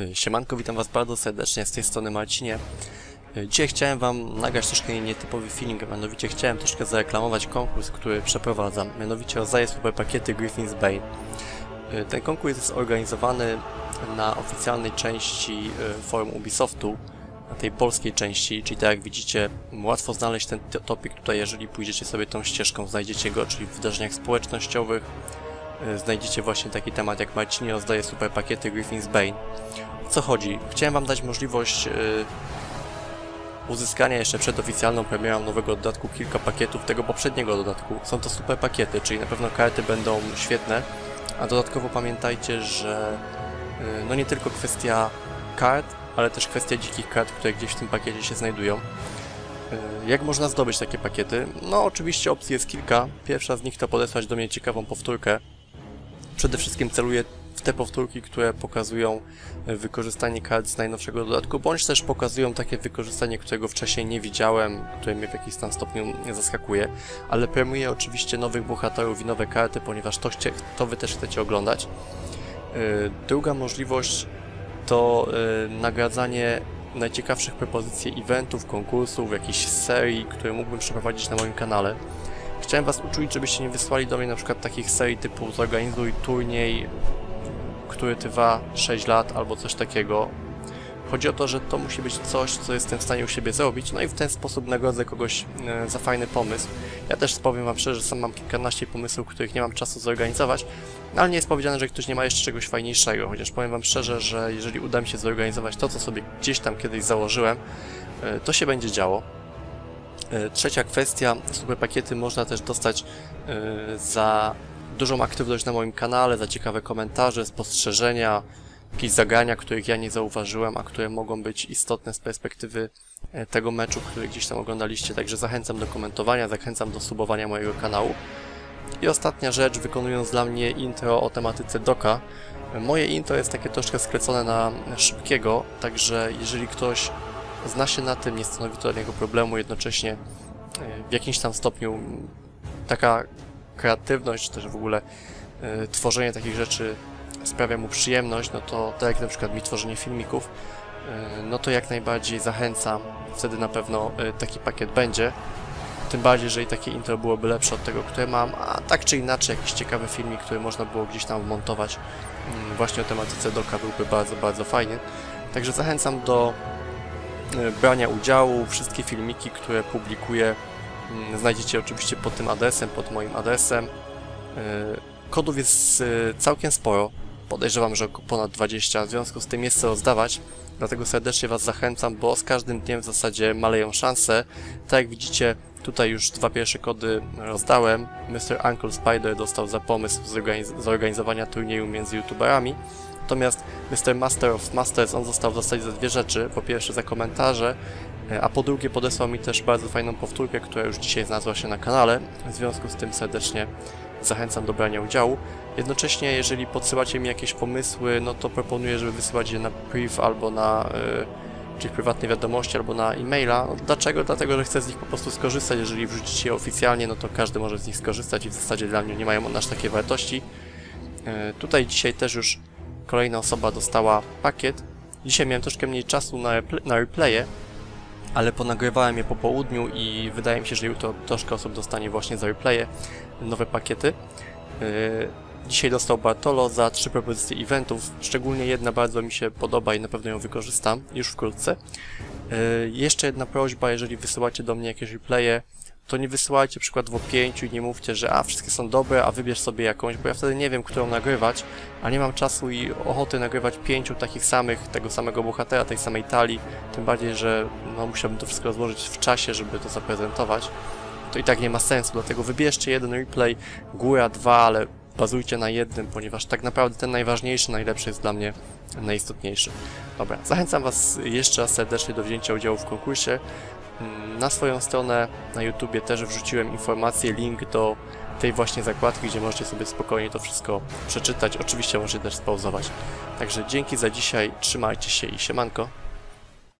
Y, Siemanko, witam Was bardzo serdecznie, z tej strony Marcinie. Y, Dzisiaj chciałem Wam nagrać troszkę nietypowy feeling, mianowicie chciałem troszkę zareklamować konkurs, który przeprowadzam. Mianowicie rozdaję super pakiety Griffin's Bane. Y, Ten konkurs jest organizowany na oficjalnej części forum Ubisoftu, na tej polskiej części, czyli tak jak widzicie, łatwo znaleźć ten topik tutaj, jeżeli pójdziecie sobie tą ścieżką, znajdziecie go, czyli w wydarzeniach społecznościowych, znajdziecie właśnie taki temat jak Marcinie rozdaje super pakiety Griffin's Bane. O co chodzi? Chciałem Wam dać możliwość y, uzyskania jeszcze przed oficjalną premierą nowego dodatku kilka pakietów tego poprzedniego dodatku. Są to super pakiety, czyli na pewno karty będą świetne, a dodatkowo pamiętajcie, że y, no nie tylko kwestia kart, ale też kwestia dzikich kart, które gdzieś w tym pakiecie się znajdują. Jak można zdobyć takie pakiety? No oczywiście opcji jest kilka. Pierwsza z nich to podesłać do mnie ciekawą powtórkę. Przede wszystkim celuję w te powtórki, które pokazują e, wykorzystanie kart z najnowszego dodatku, bądź też pokazują takie wykorzystanie, którego wcześniej nie widziałem, które mnie w jakiś tam stopniu zaskakuje, ale premiuję oczywiście nowych bohaterów i nowe karty, ponieważ to, chcie, to wy też chcecie oglądać. E, Druga możliwość to e, nagradzanie najciekawszych propozycji eventów, konkursów, jakichś serii, które mógłbym przeprowadzić na moim kanale. Chciałem Was uczulić, żebyście nie wysłali do mnie na przykład takich serii typu zorganizuj turniej, który trwa 6 lat albo coś takiego. Chodzi o to, że to musi być coś, co jestem w stanie u siebie zrobić, no i w ten sposób nagrodzę kogoś e, za fajny pomysł. Ja też powiem Wam szczerze, że sam mam kilkanaście pomysłów, których nie mam czasu zorganizować, no ale nie jest powiedziane, że ktoś nie ma jeszcze czegoś fajniejszego, chociaż powiem Wam szczerze, że jeżeli uda mi się zorganizować to, co sobie gdzieś tam kiedyś założyłem, e, to się będzie działo. E, Trzecia kwestia, super pakiety można też dostać e, za dużą aktywność na moim kanale, za ciekawe komentarze, spostrzeżenia, jakieś zagrania, których ja nie zauważyłem, a które mogą być istotne z perspektywy e, tego meczu, który gdzieś tam oglądaliście. Także zachęcam do komentowania, zachęcam do subowania mojego kanału. I ostatnia rzecz, wykonując dla mnie intro o tematyce Doka. Moje intro jest takie troszkę sklecone na szybkiego, także jeżeli ktoś zna się na tym, nie stanowi to dla niego problemu, jednocześnie e, w jakimś tam stopniu taka kreatywność, czy też w ogóle e, tworzenie takich rzeczy sprawia mu przyjemność, no to tak jak na przykład mi tworzenie filmików, e, no to jak najbardziej zachęcam, wtedy na pewno taki pakiet będzie. Tym bardziej, jeżeli takie intro byłoby lepsze od tego, które mam, a tak czy inaczej jakiś ciekawy filmik, który można było gdzieś tam wmontować mm, właśnie o tematyce Doka byłby bardzo, bardzo fajny. Także zachęcam do brania udziału. Wszystkie filmiki, które publikuję, mm, znajdziecie oczywiście pod tym adresem, pod moim adresem. E, Kodów jest e, całkiem sporo. Podejrzewam, że ponad 20, w związku z tym jest co rozdawać. Dlatego serdecznie Was zachęcam, bo z każdym dniem w zasadzie maleją szanse. Tak jak widzicie, tutaj już dwa pierwsze kody rozdałem. Mr. Uncle Spider dostał za pomysł zorganiz- zorganizowania turnieju między youtuberami. Natomiast Mr. Master of Masters, on został w zasadzie za dwie rzeczy. Po pierwsze za komentarze, e, a po drugie podesłał mi też bardzo fajną powtórkę, która już dzisiaj znalazła się na kanale. W związku z tym serdecznie zachęcam do brania udziału. Jednocześnie, jeżeli podsyłacie mi jakieś pomysły, no to proponuję, żeby wysyłać je na priv albo na y, czyli prywatne wiadomości, albo na e-maila. No, dlaczego? Dlatego, że chcę z nich po prostu skorzystać. Jeżeli wrzucicie je oficjalnie, no to każdy może z nich skorzystać i w zasadzie dla mnie nie mają one aż takiej wartości. Y, tutaj dzisiaj też już kolejna osoba dostała pakiet. Dzisiaj miałem troszkę mniej czasu na, na replaye, ale ponagrywałem je po południu i wydaje mi się, że jutro troszkę osób dostanie właśnie za replaye nowe pakiety. Yy, Dzisiaj dostał Bartolo za trzy propozycje eventów. Szczególnie jedna bardzo mi się podoba i na pewno ją wykorzystam już wkrótce. Yy, Jeszcze jedna prośba, jeżeli wysyłacie do mnie jakieś replaye, to nie wysyłajcie przykładowo pięciu i nie mówcie, że a wszystkie są dobre, a wybierz sobie jakąś, bo ja wtedy nie wiem, którą nagrywać, a nie mam czasu i ochoty nagrywać pięciu takich samych, tego samego bohatera, tej samej talii, tym bardziej, że no, musiałbym to wszystko rozłożyć w czasie, żeby to zaprezentować to i tak nie ma sensu, dlatego wybierzcie jeden replay, góra dwa, ale bazujcie na jednym, ponieważ tak naprawdę ten najważniejszy, najlepszy jest dla mnie najistotniejszy. Dobra, zachęcam Was jeszcze raz serdecznie do wzięcia udziału w konkursie. Na swoją stronę na YouTubie też wrzuciłem informację, link do tej właśnie zakładki, gdzie możecie sobie spokojnie to wszystko przeczytać. Oczywiście możecie też spauzować. Także dzięki za dzisiaj, trzymajcie się i siemanko.